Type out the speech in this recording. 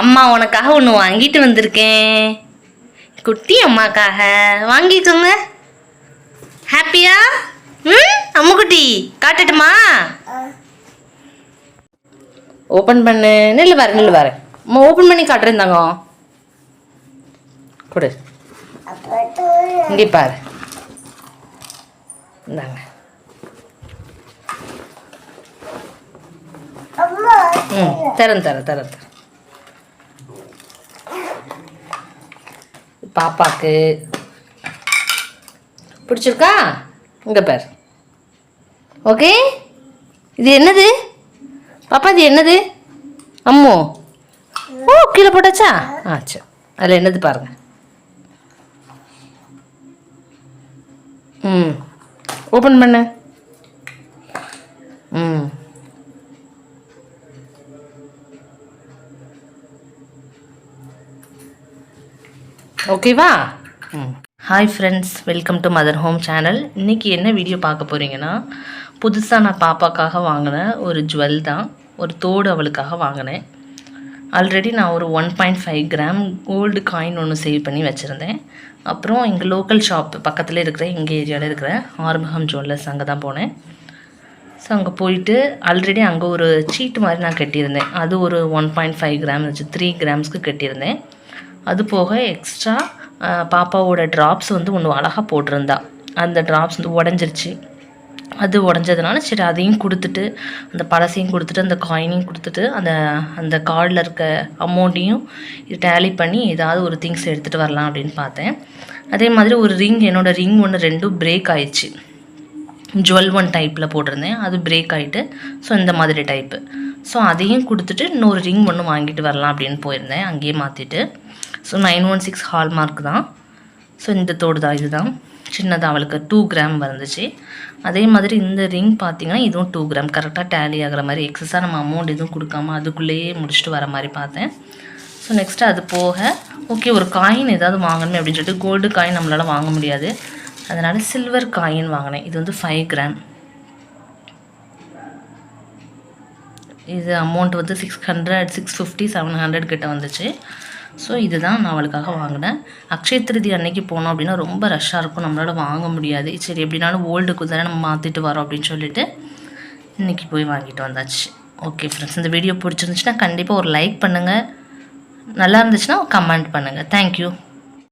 அம்மா உனக்காக ஒன்று வாங்கிட்டு வந்திருக்கேன். குட்டி அம்மாக்காக. வாங்கிக்கோங்க ஹாப்பியா ம்? அம்முக்குட்டி காட்டட்டுமா? ஓப்பன் பண்ணு. நில்லு பாரு நில்லு பாரு. அம்மா ஓப்பன் பண்ணி காட்டுறேன் தங்கம் கொடு. இங்கே பாரு. இந்தாங்க. ம் தரேன் தரேன் தரேன் தரேன். பாப்பாக்கு. பிடிச்சிருக்கா? இங்கே பார். ஓகே? இது என்னது? பாப்பா இது என்னது? அம்மோ. ஓ கீழே போட்டாச்சா? ஆ சரி. அதில் என்னது பாருங்க. ம். ஓப்பன் பண்ணு ம் ஓகேவா ம். Hi friends welcome to mother home channel இன்றைக்கி என்ன வீடியோ பார்க்க போகிறீங்கன்னா புதுசாக நான் பாப்பாக்காக வாங்கின ஒரு ஜுவல் தான். ஒரு தோடு அவளுக்காக வாங்கினேன். ஆல்ரெடி நான் ஒரு one point five gram gold coin ஒன்று சேவ் பண்ணி வச்சுருந்தேன். அப்புறம் எங்கள் லோக்கல் ஷாப் பக்கத்தில் இருக்கிற எங்கள் ஏரியாவில் இருக்கிற ஆறுமுகம் ஜுவல்லர்ஸ் அங்கே தான் போனேன். ஸோ அங்கே போயிட்டு ஆல்ரெடி அங்கே ஒரு சீட்டு மாதிரி நான் கட்டியிருந்தேன். அது ஒரு ஒன் பாயிண்ட் ஃபைவ் கிராம் வச்சு த்ரீ கிராம்ஸ்க்கு கட்டியிருந்தேன். அது போக எக்ஸ்ட்ரா பாப்பாவோட ட்ராப்ஸ் வந்து ஒன்று அழகாக போட்டிருந்தா. அந்த ட்ராப்ஸ் வந்து உடஞ்சிருச்சு. அது உடஞ்சதுனால சரி அதையும் கொடுத்துட்டு அந்த பழசையும் கொடுத்துட்டு அந்த காயினையும் கொடுத்துட்டு அந்த அந்த கார்டில் இருக்க அமௌண்ட்டையும் டேலி பண்ணி ஏதாவது ஒரு திங்ஸ் எடுத்துகிட்டு வரலாம் அப்படின்னு பார்த்தேன். அதே மாதிரி ஒரு ரிங் என்னோடய ரிங் ஒன்று ரெண்டும் பிரேக் ஆயிடுச்சு. ஜுவல் ஒன் டைப்பில் போட்டிருந்தேன். அது பிரேக் ஆகிட்டு ஸோ இந்த மாதிரி டைப்பு ஸோ அதையும் கொடுத்துட்டு இன்னொரு ரிங் ஒன்று வாங்கிட்டு வரலாம் அப்படின்னு போயிருந்தேன். அங்கேயே மாற்றிட்டு so nine one six hallmark தான். ஸோ இந்த தோடு தான் இதுதான் சின்னதாக அவளுக்கு டூ கிராம் வந்துச்சு. அதே மாதிரி இந்த ரிங் பார்த்தீங்கன்னா இதுவும் டூ கிராம் கரெக்டாக டேலி ஆகிற மாதிரி எக்ஸஸாக நம்ம அமௌண்ட் எதுவும் கொடுக்காம அதுக்குள்ளேயே முடிச்சுட்டு வர மாதிரி பார்த்தேன். ஸோ நெக்ஸ்ட்டு அது போக ஓகே ஒரு காயின் ஏதாவது வாங்கணுமே அப்படின்னு சொல்லிட்டு கோல்டு காயின் நம்மளால் வாங்க முடியாது. அதனால் சில்வர் காயின் வாங்கினேன். இது வந்து ஃபைவ் கிராம் இது அமௌண்ட் வந்து six hundred six fifty seven hundred கிட்ட வந்துச்சு. ஸோ இதுதான் நான் அவளுக்காக வாங்கினேன். அக்ஷய திருதி அன்னைக்கு போனோம் அப்படின்னா ரொம்ப ரஷ்ஷாக இருக்கும். நம்மளால் வாங்க முடியாது. சரி எப்படினாலும் ஓல்டுக்கு தானே நம்ம மாற்றிட்டு வரோம் அப்படின்னு சொல்லிட்டு இன்றைக்கி போய் வாங்கிட்டு வந்தாச்சு. ஓகே ஃப்ரெண்ட்ஸ் இந்த வீடியோ பிடிச்சிருந்துச்சுன்னா கண்டிப்பாக ஒரு லைக் பண்ணுங்கள் நல்லா இருந்துச்சுன்னா கமெண்ட் பண்ணுங்கள் தேங்க்யூ